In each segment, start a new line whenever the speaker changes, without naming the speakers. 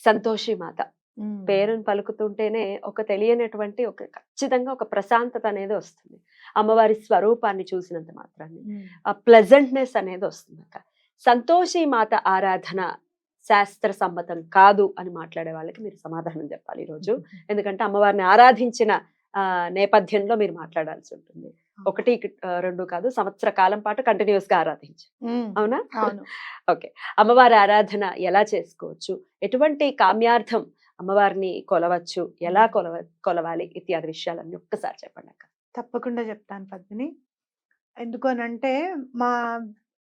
సంతోషి మాత పేరును పలుకుతుంటేనే ఒక తెలియనటువంటి ఒక ఖచ్చితంగా ఒక ప్రశాంతత అనేది వస్తుంది. అమ్మవారి స్వరూపాన్ని చూసినంత మాత్రాన్ని. ఆ ప్లెజెంట్నెస్ అనేది వస్తుంది అక్క సంతోషి మాత ఆరాధన శాస్త్ర సమ్మతం కాదు అని మాట్లాడే వాళ్ళకి మీరు సమాధానం చెప్పాలి ఈరోజు. ఎందుకంటే అమ్మవారిని ఆరాధించిన ఆ, నేపథ్యంలో మీరు మాట్లాడాల్సి ఉంటుంది. ఒకటి రెండు కాదు సంవత్సర కాలం పాటు కంటిన్యూస్గా ఆరాధించు అవునా?
అవును.
ఓకే. అమ్మవారి ఆరాధన ఎలా చేసుకోవచ్చు? ఎటువంటి కామ్యార్థం అమ్మవారిని కొలవచ్చు? ఎలా కొలవ కొలవాలి? ఇత్యాది విషయాలన్నీ ఒక్కసారి చెప్పండి అక్క.
తప్పకుండా చెప్తాను పద్మిని. ఎందుకు అంటే మా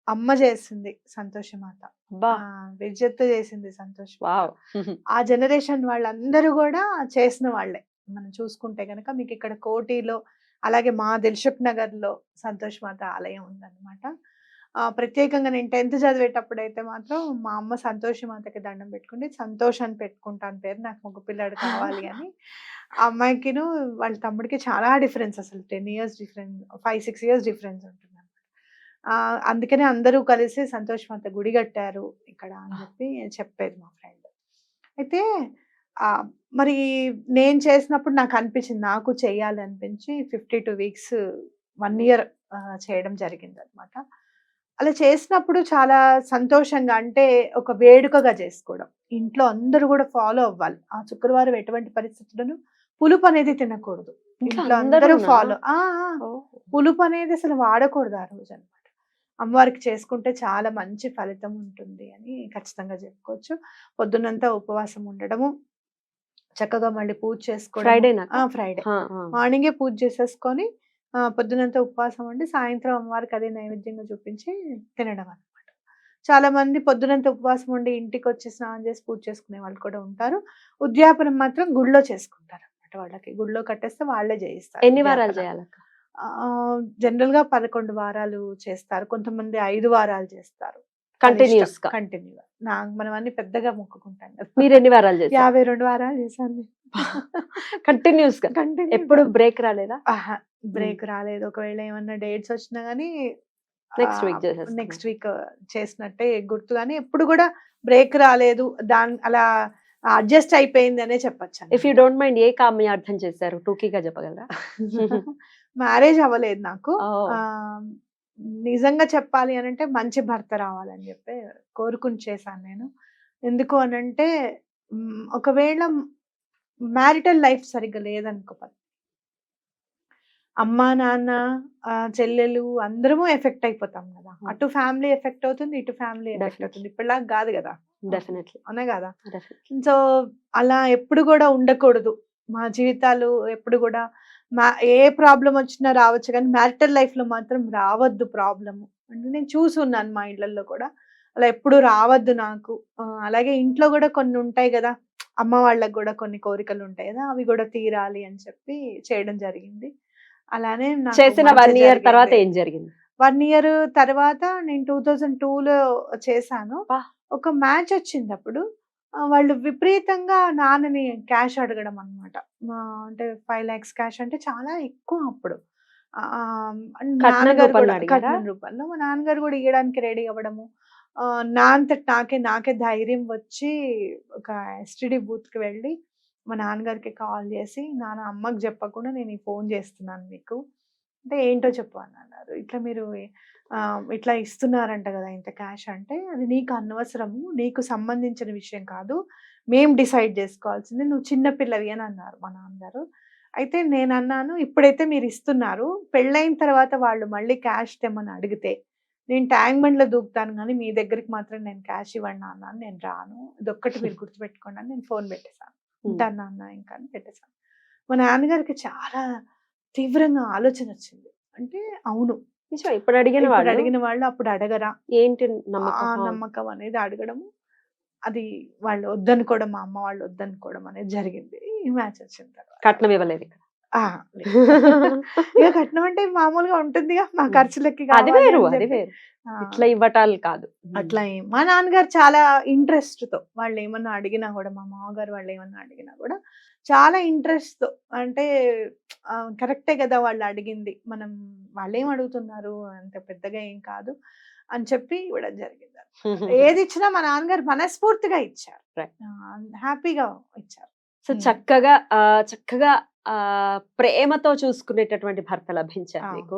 అమ్మ చేసింది సంతోషమాత విద్యతో చేసింది సంతోష్
వావ్!
ఆ జనరేషన్ వాళ్ళందరూ కూడా చేసిన వాళ్ళే. మనం చూసుకుంటే కనుక మీకు ఇక్కడ కోటిలో అలాగే మా దిల్సుఖ్ నగర్లో సంతోష్ మాత ఆలయం ఉందన్నమాట. ప్రత్యేకంగా నేను టెన్త్ చదివేటప్పుడు అయితే మాత్రం మా అమ్మ సంతోషి మాతకి దండం పెట్టుకుంటే సంతోష్ అని పెట్టుకుంటాను పేరు నాకు మగ పిల్లాడు కావాలి అని. అమ్మాయికిను వాళ్ళ తమ్ముడికి చాలా డిఫరెన్స్ అసలు. Ten years difference five six years difference ఉంటుంది అందుకనే అందరూ కలిసి సంతోష్ మాత గుడి కట్టారు ఇక్కడ అని చెప్పి చెప్పేది మా ఫ్రెండ్. అయితే మరి నేను చేసినప్పుడు నాకు అనిపించింది నాకు చేయాలి అనిపించి fifty two weeks one year చేయడం జరిగింది అనమాట అలా చేసినప్పుడు చాలా సంతోషంగా అంటే ఒక వేడుకగా చేసుకోవడం. ఇంట్లో అందరూ కూడా ఫాలో అవ్వాలి. ఆ శుక్రవారం ఎటువంటి పరిస్థితులను పులుపు అనేది తినకూడదు. ఇంట్లో అందరూ ఫాలో పులుపు అనేది అసలు వాడకూడదు ఆ రోజు అనమాట అమ్మవారికి చేసుకుంటే చాలా మంచి ఫలితం ఉంటుంది అని ఖచ్చితంగా చెప్పుకోవచ్చు. పొద్దునంతా ఉపవాసం ఉండడము చక్కగా మళ్ళీ పూజ చేసుకోవడం
ఫ్రైడేనా
ఫ్రైడే మార్నింగే పూజ చేసేసుకొని పొద్దునంతా ఉపవాసం ఉండి సాయంత్రం అమ్మవారికి అదే నైవేద్యంగా చూపించి తినడం అనమాట చాలా మంది పొద్దునంతా ఉపవాసం ఉండి ఇంటికి వచ్చి స్నానం చేసి పూజ చేసుకునే వాళ్ళు కూడా ఉంటారు. ఉద్యాపనం మాత్రం గుళ్ళో చేసుకుంటారు అనమాట వాళ్ళకి. గుళ్ళో కట్టేస్తే వాళ్ళే చేయిస్తారు
ఎన్ని వారాలు. చేయాలక్క?
జనరల్గా పదకొండు వారాలు చేస్తారు. కొంతమంది ఐదు వారాలు చేస్తారు.
కంటిన్యూస్గా.
కంటిన్యూ నా మనం అన్ని పెద్దగా మొక్కుకుంటాం
మీరు ఎన్ని వారాలు చేస్తారు
యాభై రెండు వారాలు చేశాను
కంటిన్యూస్గా.
కంటిన్యూ
ఎప్పుడు బ్రేక్ రాలేదా?
బ్రేక్ రాలేదు. ఒకవేళ ఏమన్నా డేట్స్ వచ్చినా గానీ
week చేసేస్తున్నా.
నెక్స్ట్ వీక్ చేసినట్టే గుర్తు. కానీ ఎప్పుడు కూడా బ్రేక్ రాలేదు. దాని అలా అడ్జస్ట్ అయిపోయింది అనే చెప్పచ్చు
ఇఫ్ యూ డోంట్ మైండ్ ఏ కామ్యార్థం చేశారు? టూకీగా చెప్పగలరా?
మ్యారేజ్ అవ్వలేదు నాకు. నిజంగా చెప్పాలి అని అంటే మంచి భర్త రావాలని చెప్పి కోరుకుని చేశాను నేను. ఎందుకు అని అంటే ఒకవేళ మ్యారిటల్ లైఫ్ సరిగ్గా లేదనుకో. అమ్మా నాన్న చెల్లెలు అందరము ఎఫెక్ట్ అయిపోతాం కదా. అటు ఫ్యామిలీ ఎఫెక్ట్ అవుతుంది ఇటు ఫ్యామిలీ ఎఫెక్ట్. అవుతుంది. ఇప్పటిలాగా కాదు కదా.
డెఫినెట్లీ.
అవునా కదా? సో అలా ఎప్పుడు కూడా ఉండకూడదు. మా జీవితాలు ఎప్పుడు కూడా మా ఏ ప్రాబ్లం వచ్చినా రావచ్చు కానీ మ్యారిటల్ లైఫ్లో మాత్రం రావద్దు ప్రాబ్లమ్. అంటే నేను చూసి ఉన్నాను మా ఇళ్ళలో కూడా. అలా ఎప్పుడు రావద్దు నాకు. అలాగే ఇంట్లో కూడా కొన్ని ఉంటాయి కదా అమ్మ వాళ్ళకి కూడా కొన్ని కోరికలు ఉంటాయి కదా అవి కూడా తీరాలి అని చెప్పి చేయడం జరిగింది. అలానే
చేసిన వన్ ఇయర్ తర్వాత. ఏం జరిగింది?
వన్ ఇయర్ తర్వాత నేను టూ థౌజండ్లో చేశాను. ఒక మ్యాచ్ వచ్చింది అప్పుడు. వాళ్ళు విపరీతంగా నాన్నని క్యాష్ అడగడం అనమాట అంటే ఫైవ్ లాక్స్ క్యాష్ అంటే చాలా ఎక్కువ అప్పుడు. నాన్నగారు కూడా? కట్నం రూపంలో మా నాన్నగారు కూడా ఇవ్వడానికి రెడీ అవ్వడము. నా అంతట నాకే నాకే ధైర్యం వచ్చి ఒక ఎస్టిడి బూత్కి వెళ్ళి మా నాన్నగారికి కాల్ చేసి నాన్న అమ్మకి చెప్పకుండా నేను ఈ ఫోన్ చేస్తున్నాను మీకు అంటే ఏంటో చెప్పు అని అన్నారు. ఇట్లా మీరు ఇట్లా ఇస్తున్నారంట కదా ఇంత క్యాష్ అంటే అది నీకు అనవసరము నీకు సంబంధించిన విషయం కాదు మేం డిసైడ్ చేసుకోవాల్సింది నువ్వు చిన్న పిల్లవి అని అన్నారు మా నాన్నగారు. అయితే నేను అన్నాను ఇప్పుడైతే మీరు ఇస్తున్నారు పెళ్ళైన తర్వాత వాళ్ళు మళ్ళీ క్యాష్ తెమ్మని అడిగితే నేను ట్యాంక్ బండ్లో దూకుతాను కానీ మీ దగ్గరికి మాత్రం నేను క్యాష్ ఇవ్వండి నాన్న అని నేను రాను. ఇదొక్కటి మీరు గుర్తుపెట్టుకోండి అని నేను ఫోన్ పెట్టేశాను. ఉంటాను నాన్న ఇంకా అని పెట్టేశాను. మా నాన్నగారికి చాలా తీవ్రంగా ఆలోచన వచ్చింది. అంటే అవును.
ఇప్పుడు అడిగిన వాళ్ళు
అడిగిన వాళ్ళు అప్పుడు అడగరా?
ఏంటి
ఆ
నమ్మకం?
అనేది అడగడము. అది వాళ్ళు వద్దనుకోవడం మా అమ్మ వాళ్ళు వద్దనుకోవడం అనేది జరిగింది. ఈ మ్యాచ్ వచ్చిన తర్వాత.
కట్నం ఇవ్వలేదు.
ఇక కట్నం అంటే మామూలుగా ఉంటుందిగా మా. ఖర్చులకి
అది వేరు అది. వేరు. ఇట్లా ఇవ్వటాలు కాదు.
అట్లా మా నాన్నగారు చాలా ఇంట్రెస్ట్తో వాళ్ళు ఏమన్నా అడిగినా కూడా మా మామగారు వాళ్ళు ఏమన్నా అడిగినా కూడా చాలా ఇంట్రెస్ట్తో అంటే కరెక్టే కదా వాళ్ళు అడిగింది. మనం వాళ్ళు ఏం అడుగుతున్నారు? అంత పెద్దగా ఏం కాదు అని చెప్పి ఇవ్వడం జరిగింది. ఏది ఇచ్చినా మా నాన్నగారు మనస్ఫూర్తిగా ఇచ్చారు. హ్యాపీగా ఇచ్చారు.
సో. చక్కగా చక్కగా ఆ ప్రేమతో చూసుకునేటటువంటి భర్త లభించారు మీకు.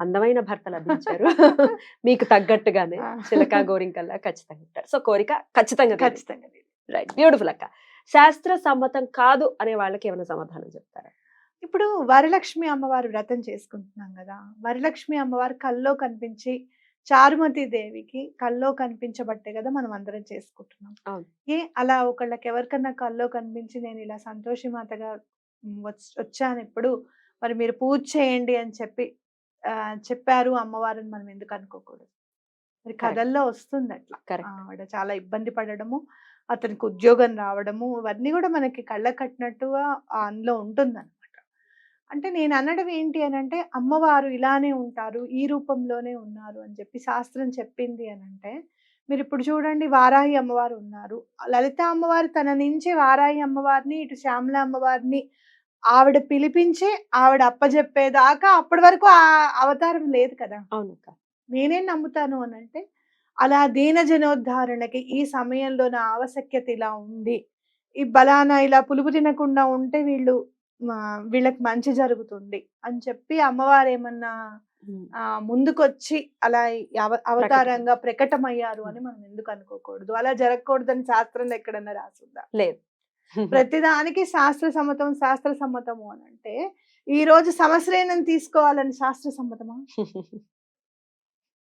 అందమైన భర్త లభించారు. మీకు తగ్గట్టుగానే. చిలక గోరింకల్లా ఖచ్చితంగా ఉంటారు. సో కోరిక ఖచ్చితంగా
ఖచ్చితంగా
రైట్ బ్యూటిఫుల్ అక్క. శాస్త్ర సమ్మతం కాదు అనే వాళ్ళకి ఏమైనా సమాధానం చెప్తారా?
ఇప్పుడు వరలక్ష్మి అమ్మవారు వ్రతం చేసుకుంటున్నాం కదా. వరలక్ష్మి అమ్మవారు కల్లో కనిపించి చారుమతి దేవికి కల్లో కనిపించబట్టే కదా మనం అందరం చేసుకుంటున్నాం. ఏ అలా ఒకళ్ళకి ఎవరికన్నా కల్లో కనిపించి నేను ఇలా సంతోషి మాతగా ఉమ్, వచ్- వచ్చాను ఇప్పుడు. మరి మీరు పూజ చేయండి అని చెప్పి చెప్పారు అమ్మవారిని మనం ఎందుకు అనుకోకూడదు. మరి. కథల్లో వస్తుంది అట్లా. ఆవిడ చాలా ఇబ్బంది పడడము అతనికి ఉద్యోగం రావడము ఇవన్నీ కూడా మనకి కళ్ళ కట్టినట్టుగా అందులో ఉంటుందన్నమాట. అంటే నేను అనడం ఏంటి అని అంటే అమ్మవారు ఇలానే ఉంటారు ఈ రూపంలోనే ఉన్నారు అని చెప్పి శాస్త్రం చెప్పింది అని అంటే మీరు ఇప్పుడు చూడండి వారాహి అమ్మవారు ఉన్నారు. లలిత అమ్మవారు తన నుంచి వారాహి అమ్మవారిని ఇటు శ్యామల అమ్మవారిని ఆవిడ పిలిపించి ఆవిడ అప్పజెప్పేదాకా అప్పటి వరకు ఆ అవతారం లేదు కదా.
అవునక్క.
నేనేం నమ్ముతాను అని అంటే అలా దీన జనోద్ధారణకి ఈ సమయంలో నా ఆవశ్యకత ఇలా ఉంది. ఈ బలానా ఇలా పులుపు తినకుండా ఉంటే వీళ్ళు వీళ్ళకి మంచి జరుగుతుంది అని చెప్పి అమ్మవారు ఏమన్నా ముందుకొచ్చి అలా అవతారంగా ప్రకటమయ్యారు అని మనం ఎందుకు అనుకోకూడదు? అలా జరగకూడదని శాస్త్రంలో ఎక్కడన్నా రాసుందా?
లేదు.
ప్రతిదానికి శాస్త్ర సమ్మతం శాస్త్ర సమ్మతము అని అంటే ఈ రోజు సమశ్రయనం తీసుకోవాలని శాస్త్ర సమ్మతమా?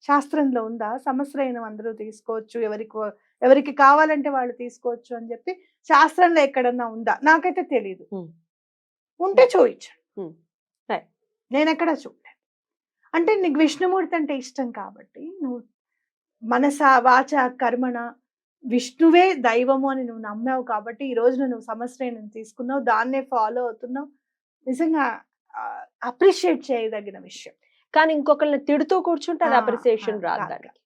శాస్త్రంలో ఉందా? సమశ్రయనం అందరూ తీసుకోవచ్చు ఎవరికి ఎవరికి కావాలంటే వాళ్ళు తీసుకోవచ్చు అని చెప్పి శాస్త్రంలో ఎక్కడన్నా ఉందా? నాకైతే తెలియదు
Hmm.
ఉంటే చూయించండి.
Right.
నేను ఎక్కడ చూడలేదు. అంటే నీకు విష్ణుమూర్తి అంటే ఇష్టం కాబట్టి నువ్వు మనస వాచ కర్మణ విష్ణువే దైవము అని నువ్వు నమ్మావు కాబట్టి ఈ రోజున నువ్వు సమశ్రయనం తీసుకున్నావు దాన్నే ఫాలో అవుతున్నావు. నిజంగా అప్రిషియేట్ చేయదగిన విషయం.
కానీ ఇంకొకరిని తిడుతూ కూర్చుంటే అది అప్రిసియేషన్ రాదు దానికి.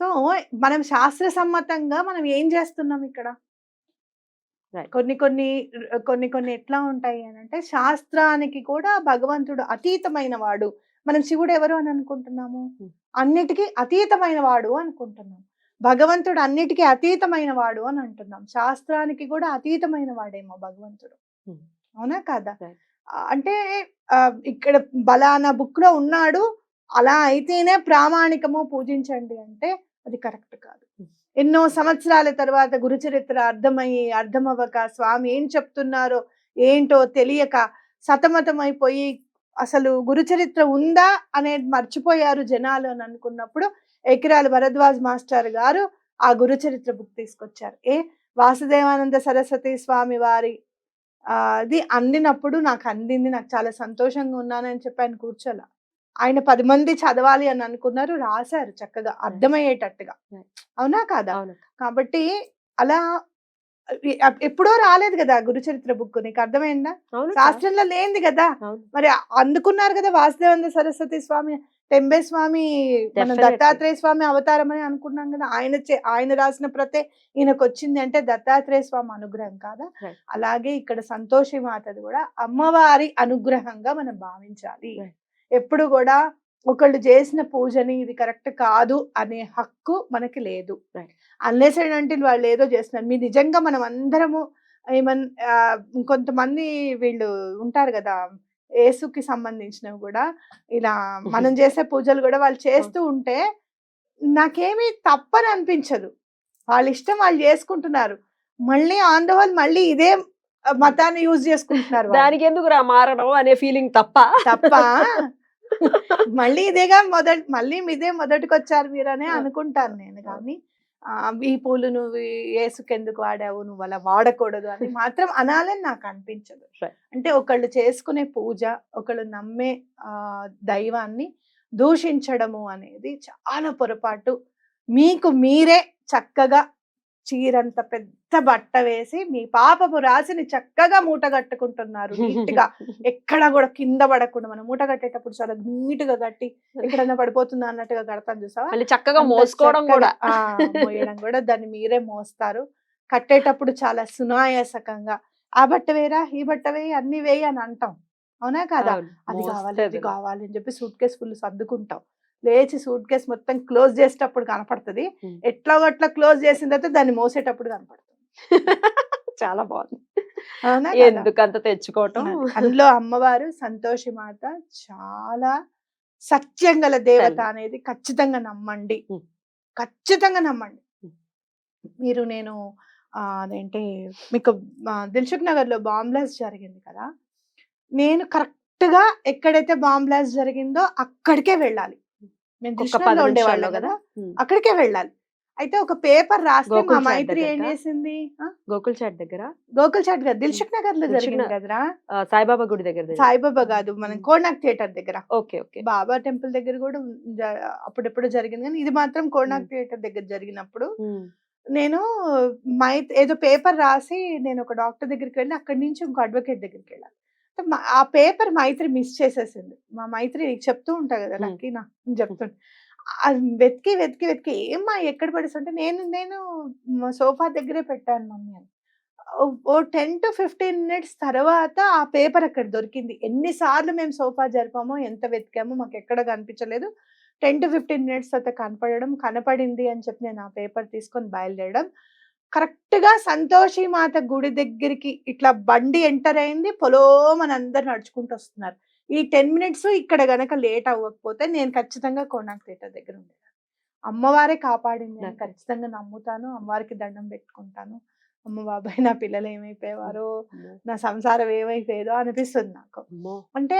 సో మనం శాస్త్ర సమ్మతంగా మనం ఏం చేస్తున్నాం ఇక్కడ. కొన్ని కొన్ని కొన్ని కొన్ని ఎట్లా ఉంటాయి అని అంటే శాస్త్రానికి కూడా భగవంతుడు అతీతమైన వాడు. మనం శివుడు ఎవరు అని అనుకుంటున్నాము. అన్నిటికీ అతీతమైన వాడు అనుకుంటున్నాం. భగవంతుడు అన్నిటికీ అతీతమైన వాడు అని అంటున్నాం. శాస్త్రానికి కూడా అతీతమైన వాడేమో భగవంతుడు. అవునా కాదా? అంటే ఇక్కడ బలానా బుక్లో ఉన్నాడు. అలా అయితేనే ప్రామాణికము పూజించండి అంటే అది కరెక్ట్ కాదు. ఎన్నో సంవత్సరాల తర్వాత గురుచరిత్ర అర్థమయ్యి అర్థమవ్వక స్వామి ఏం చెప్తున్నారో ఏంటో తెలియక సతమతమైపోయి అసలు గురుచరిత్ర ఉందా అనేది మర్చిపోయారు జనాలు అని అనుకున్నప్పుడు ఎకిరాల భరద్వాజ్ మాస్టర్ గారు ఆ గురుచరిత్ర బుక్ తీసుకొచ్చారు. ఏ వాసుదేవానంద సరస్వతి స్వామి వారి అది అందినప్పుడు నాకు అందింది. నాకు చాలా సంతోషంగా ఉన్నానని చెప్పి ఆయన కూర్చోాల. ఆయన పది మంది చదవాలి అని అనుకున్నారు. రాశారు చక్కగా అర్థమయ్యేటట్టుగా. అవునా కాదా?
అవును.
కాబట్టి అలా ఎప్పుడో రాలేదు కదా గురుచరిత్ర బుక్ నీకు అర్థమైందా? శాస్త్రంలో లేనిది కదా. మరి అందుకున్నారు కదా వాసుదేవానంద సరస్వతి స్వామి టెంబే స్వామి మనం. దత్తాత్రేయ స్వామి అవతారం అని అనుకున్నాం కదా ఆయన ఆయన రాసిన ప్రతే ఈయనకు వచ్చింది అంటే దత్తాత్రేయ స్వామి అనుగ్రహం కాదా. అలాగే ఇక్కడ సంతోషి మాతది కూడా అమ్మవారి అనుగ్రహంగా మనం భావించాలి. ఎప్పుడు కూడా ఒకళ్ళు చేసిన పూజని ఇది కరెక్ట్ కాదు అనే హక్కు మనకి లేదు. అన్లెస్ అంటే వాళ్ళు ఏదో చేస్తున్నారు మీ నిజంగా మనం అందరము ఏమన్ ఆ, కొంతమంది వీళ్ళు ఉంటారు కదా ఏసుకి సంబంధించినవి కూడా. ఇలా మనం చేసే పూజలు కూడా వాళ్ళు చేస్తూ ఉంటే నాకేమీ తప్పని అనిపించదు. వాళ్ళ ఇష్టం వాళ్ళు చేసుకుంటున్నారు. మళ్ళీ ఆన్ ద హోల్ మళ్ళీ ఇదే మతాన్ని యూజ్ చేసుకుంటున్నారు.
దానికి ఎందుకు రా మారడం అనే ఫీలింగ్ తప్ప?
తప్ప. మళ్ళీ ఇదేగా మొదటి మళ్ళీ ఇదే మొదటికి వచ్చారు మీరనే
ఆ.
అనుకుంటాను నేను కానీ. ఈ పూలు నువ్వు ఏసుకెందుకు వాడావు? నువ్వు అలా వాడకూడదు అని మాత్రం అనాలని నాకు అనిపించదు. అంటే ఒకళ్ళు చేసుకునే పూజ ఒకళ్ళు నమ్మే ఆ దైవాన్ని దూషించడము అనేది చాలా పొరపాటు. మీకు మీరే చక్కగా చీరంత పెద్ద బట్ట వేసి మీ పాపపు రాశిని చక్కగా మూట కట్టుకుంటున్నారు. నీట్గా ఎక్కడ కూడా కింద పడకుండా మనం మూట కట్టేటప్పుడు చాలా నీట్గా కట్టి ఎక్కడైనా పడిపోతుందా అన్నట్టుగా కడతాం చూసావా?
చక్కగా మోసుకోవడం కూడా.
మోయడం కూడా దాన్ని మీరే మోస్తారు. కట్టేటప్పుడు చాలా సునాయాసకంగా ఆ బట్ట వేరా ఈ బట్ట వేయి అన్ని వేయి అని అంటాం. అవునా కదా? అది కావాలి అది. కావాలి అని చెప్పి సూట్ కేసు ఫుల్ సర్దుకుంటాం. లేచి సూట్ కేసు మొత్తం క్లోజ్ చేసేటప్పుడు కనపడుతుంది. ఎట్లా అట్లా క్లోజ్ చేసిన తర్వాత దాన్ని మోసేటప్పుడు కనపడుతుంది.
చాలా బాగుంది
అవునా కదా?
ఎందుకు అంత తెచ్చుకోవటం
అది. అందులో అమ్మవారు సంతోషి మాత చాలా సత్యం గల దేవత. అనేది ఖచ్చితంగా నమ్మండి. ఖచ్చితంగా నమ్మండి. మీరు నేను అదేంటి మీకు దిల్సుఖ్ నగర్లో బాంబ్ బ్లాస్ట్ జరిగింది కదా నేను కరెక్ట్గా ఎక్కడైతే బాంబ్ బ్లాస్ట్ జరిగిందో అక్కడికే వెళ్ళాలి మేము ఉండేవాళ్ళం కదా. అక్కడికే వెళ్ళాలి అయితే ఒక పేపర్ రాస్తే మా మైత్రి ఏం? చేసింది?
గోకుల్ చాట్ దగ్గర
గోకుల్ చాట్ గారు దిల్సుఖ్
నగర్లో
జరిగింది. కదరా
సాయిబాబా గుడి దగ్గర.
సాయిబాబా కాదు మనం. కోనాక్ థియేటర్ దగ్గర
ఓకే ఓకే
బాబా టెంపుల్ దగ్గర కూడా అప్పుడెప్పుడు జరిగింది కానీ ఇది మాత్రం కోనాక్ థియేటర్ దగ్గర జరిగినప్పుడు. నేను మై ఏదో పేపర్ రాసి నేను ఒక డాక్టర్ దగ్గరికి వెళ్ళి అక్కడి నుంచి ఇంకో అడ్వకేట్ దగ్గరికి వెళ్ళాను ఆ పేపర్ మైత్రి మిస్ చేసేసింది మా మైత్రి నీకు చెప్తూ ఉంటా కదా
ఉం.
లక్కీనా చెప్తుంటా వెతికి వెతికి వెతికి ఏమ్మా ఎక్కడ పడేస్తుంటే నేను నేను సోఫా దగ్గరే పెట్టాను మమ్మీ అని. ఓ- టెన్ టు ఫిఫ్టీన్ మినిట్స్ తర్వాత ఆ పేపర్ అక్కడ దొరికింది. ఎన్నిసార్లు మేము సోఫా జరిపామో ఎంత వెతికామో మాకు ఎక్కడ కనిపించలేదు. టెన్ టు ఫిఫ్టీన్ మినిట్స్ తర్వాత కనపడడం కనపడింది అని చెప్పి నేను ఆ పేపర్ తీసుకొని బయలుదేరడం. కరెక్ట్గా సంతోషి మాత గుడి దగ్గరికి ఇట్లా బండి ఎంటర్ అయింది. పొలో మన అందరు నడుచుకుంటూ వస్తున్నారు. ఈ టెన్ మినిట్స్ ఇక్కడ గనక లేట్ అవ్వకపోతే నేను ఖచ్చితంగా కోనాక్ థియేటర్ దగ్గర ఉండేదాన్ని. అమ్మవారే కాపాడింది
Okay.
ఖచ్చితంగా నమ్ముతాను. అమ్మవారికి దండం పెట్టుకుంటాను. అమ్మ బాబాయ్ నా పిల్లలు ఏమైపోయేవారో నా సంసారం ఏమైపోయేదో అనిపిస్తుంది నాకు. అంటే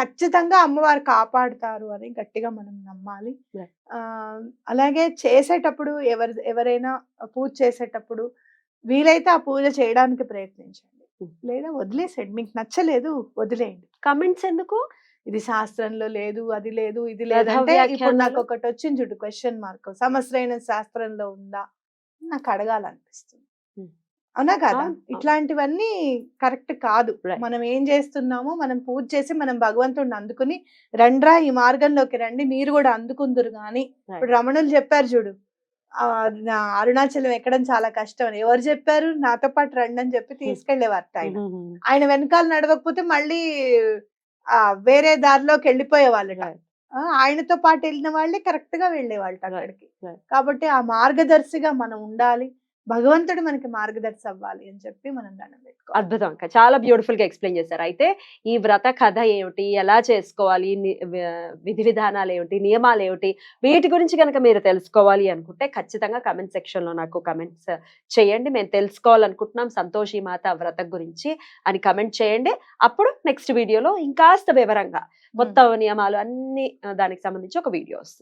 ఖచ్చితంగా అమ్మవారు కాపాడుతారు అని గట్టిగా మనం నమ్మాలి. అలాగే చేసేటప్పుడు ఎవరు ఎవరైనా పూజ చేసేటప్పుడు వీలైతే ఆ పూజ చేయడానికి ప్రయత్నించండి. లేదా వదిలేసేయండి. మీకు నచ్చలేదు వదిలేయండి.
కమెంట్స్ ఎందుకు?
ఇది శాస్త్రంలో లేదు అది లేదు ఇది లేదు అంటే ఇప్పుడు నాకు? ఒకటి వచ్చింది చూడు క్వశ్చన్ మార్క్ సమస్రైన శాస్త్రంలో ఉందా? నాకు అడగాలనిపిస్తుంది. అవునా కదా. ఇట్లాంటివన్నీ కరెక్ట్ కాదు. మనం ఏం చేస్తున్నామో మనం పూజ చేసి మనం భగవంతుడిని అందుకుని రండ్రా ఈ మార్గంలోకి రండి మీరు కూడా అందుకుందురు గాని. ఇప్పుడు రమణులు చెప్పారు చూడు అరుణాచలం ఎక్కడం చాలా కష్టం అని. ఎవరు చెప్పారు? నాతో పాటు రండి అని చెప్పి తీసుకెళ్ళేవారు ఆయన. ఆయన వెనకాల నడవకపోతే మళ్ళీ ఆ వేరే దారిలోకి వెళ్ళిపోయేవాళ్ళు. ఆయనతో పాటు వెళ్ళిన వాళ్ళే కరెక్ట్గా వెళ్ళేవాళ్ళు అక్కడికి. కాబట్టి ఆ మార్గదర్శిగా మనం ఉండాలి. భగవంతుడు మనకి మార్గదర్శి అవ్వాలి అని చెప్పి మనం దండం పెట్టుకోవాలి.
అద్భుతం అక్క. చాలా బ్యూటిఫుల్గా ఎక్స్ప్లెయిన్ చేశారు. అయితే ఈ వ్రత కథ ఏమిటి? ఎలా చేసుకోవాలి? విధి విధానాలు ఏమిటి? నియమాలు ఏమిటి? వీటి గురించి కనుక మీరు తెలుసుకోవాలి అనుకుంటే ఖచ్చితంగా కమెంట్ సెక్షన్లో నాకు కమెంట్స్ చేయండి. మేము తెలుసుకోవాలనుకుంటున్నాం సంతోషి మాత వ్రత గురించి అని కమెంట్ చేయండి. అప్పుడు నెక్స్ట్ వీడియోలో ఇంకాస్త వివరంగా మొత్తం నియమాలు అన్ని దానికి సంబంధించి ఒక వీడియో వస్తుంది.